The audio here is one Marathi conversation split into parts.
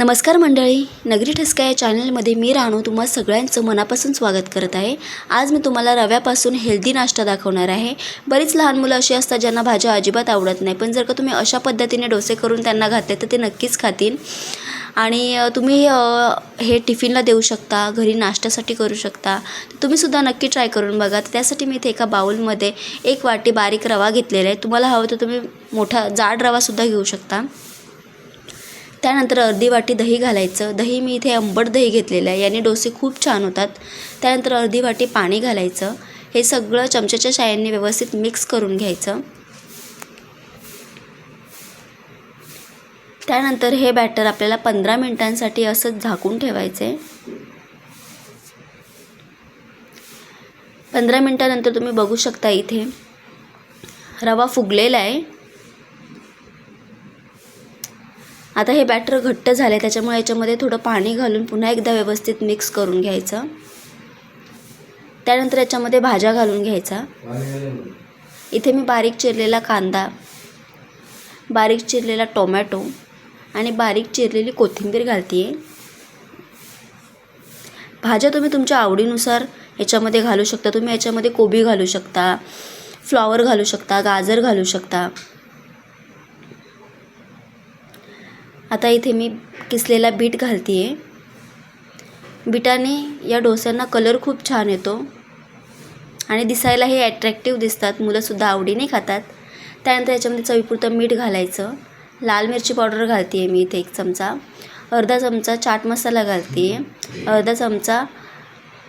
नमस्कार मंडळी नगरी ठसका या चॅनलमध्ये मी राणू तुम्हा सगळ्यांचं मनापासून स्वागत करत आहे. आज मी तुम्हाला रव्यापासून हेल्दी नाश्ता दाखवणार आहे. बरीच लहान मुलं अशी असतात ज्यांना भाज्या अजिबात आवडत नाही पण जर का तुम्ही अशा पद्धतीने डोसे करून त्यांना घातले तर ते नक्कीच खातील. आणि तुम्ही हे टिफिनला देऊ शकता घरी नाश्त्यासाठी करू शकता. तुम्हीसुद्धा नक्की ट्राय करून बघा. तर त्यासाठी मी इथे एका बाउलमध्ये एक वाटी बारीक रवा घेतलेला आहे. तुम्हाला हवं तर तुम्ही मोठा जाड रवासुद्धा घेऊ शकता. त्यानंतर अर्धी वाटी दही घालायचं. दही मी इथे आंबट दही घेतलेलं आहे. याने डोसे खूप छान होतात. त्यानंतर अर्धी वाटी पाणी घालायचं. हे सगळं चमच्याच्या शायांनी व्यवस्थित मिक्स करून घ्यायचं. त्यानंतर हे बॅटर आपल्याला पंधरा मिनटांसाठी असंच झाकून ठेवायचं. आहे पंधरा मिनटानंतर तुम्ही बघू शकता इथे रवा फुगलेला आहे. आता हे बॅटर घट्ट झालं आहे त्याच्यामुळे याच्यामध्ये थोडं पाणी घालून पुन्हा एकदा व्यवस्थित मिक्स करून घ्यायचं. त्यानंतर याच्यामध्ये भाज्या घालून घ्यायचा. इथे मी बारीक चिरलेला कांदा बारीक चिरलेला टोमॅटो आणि बारीक चिरलेली कोथिंबीर घालते आहे भाज्या तुम्ही तुमच्या आवडीनुसार याच्यामध्ये घालू शकता. तुम्ही याच्यामध्ये कोबी घालू शकता फ्लॉवर घालू शकता गाजर घालू शकता. आता इथे मी किसलेला बीट घालते आहे बीटाने या डोस्यांना कलर खूप छान येतो. आणि दिसायला हे ॲट्रॅक्टिव्ह दिसतात. मुलंसुद्धा आवडीने खातात. त्यानंतर याच्यामध्ये चवीपुरतं मीठ घालायचं. लाल मिरची पावडर घालते आहे मी इथे एक चमचा. अर्धा चमचा चाट मसाला घालते आहे अर्धा चमचा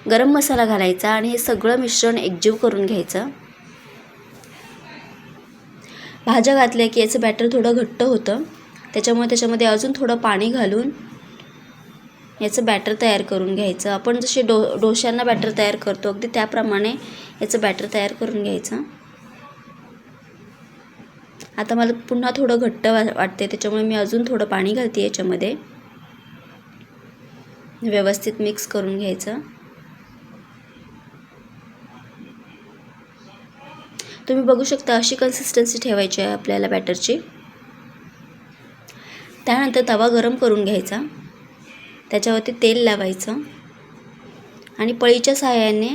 गरम मसाला घालायचा आणि हे सगळं मिश्रण एकजीव करून घ्यायचं. भाज्या घातल्या की याचं बॅटर थोडं घट्ट होतं. त्याच्यामुळे त्याच्यामध्ये अजून थोडं पाणी घालून याचं बॅटर तयार करून घ्यायचं. आपण जसे डो डोश्यांना बॅटर तयार करतो अगदी त्याप्रमाणे याचं बॅटर तयार करून घ्यायचं. आता मला पुन्हा थोडं घट्ट वा वाटते त्याच्यामुळे मी अजून थोडं पाणी घालते याच्यामध्ये. व्यवस्थित मिक्स करून घ्यायचं. तुम्ही बघू शकता अशी कन्सिस्टन्सी ठेवायची आहे आपल्याला बॅटरची त्यानंतर तवा गरम करून घ्यायचा. त्याच्यावरती तेल लावायचं. आणि पळीच्या सहाय्याने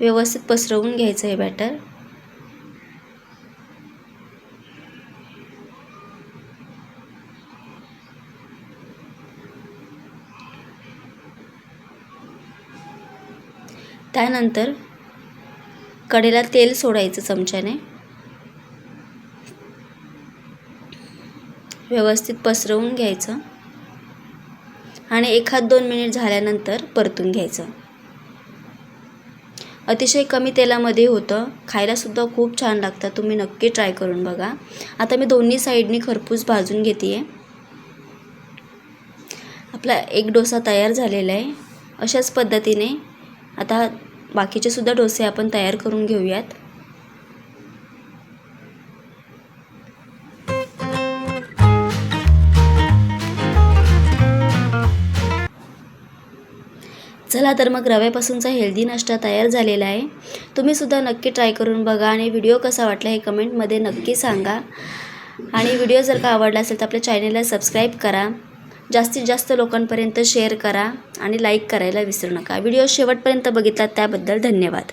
व्यवस्थित पसरवून घ्यायचं हे बॅटर त्यानंतर कडेला तेल सोडायचं चमच्याने. व्यवस्थित पसरवून घ्यायचं. आणि एखाद दोन मिनिट झाल्यानंतर परतून घ्यायचं. अतिशय कमी तेलामध्ये होतं. खायलासुद्धा खूप छान लागतं. तुम्ही नक्की ट्राय करून बघा. आता मी दोन्ही साईडनी खरपूस भाजून घेते आहे आपला एक डोसा तयार झालेला आहे. अशाच पद्धतीने आता बाकीचे सुद्धा डोसे आपण तयार करून घेऊयात. चला तर मग रव्यापासूनचा हेल्दी नाश्ता तयार झालेला आहे. तुम्हीसुद्धा नक्की ट्राय करून बघा आणि व्हिडिओ कसा वाटला हे कमेंटमध्ये नक्की सांगा. आणि व्हिडिओ जर का आवडला असेल तर आपल्या चॅनेलला सबस्क्राईब करा. जास्तीत जास्त लोकांपर्यंत शेअर करा आणि लाईक करायला विसरू नका. व्हिडिओ शेवटपर्यंत बघितलात त्याबद्दल धन्यवाद.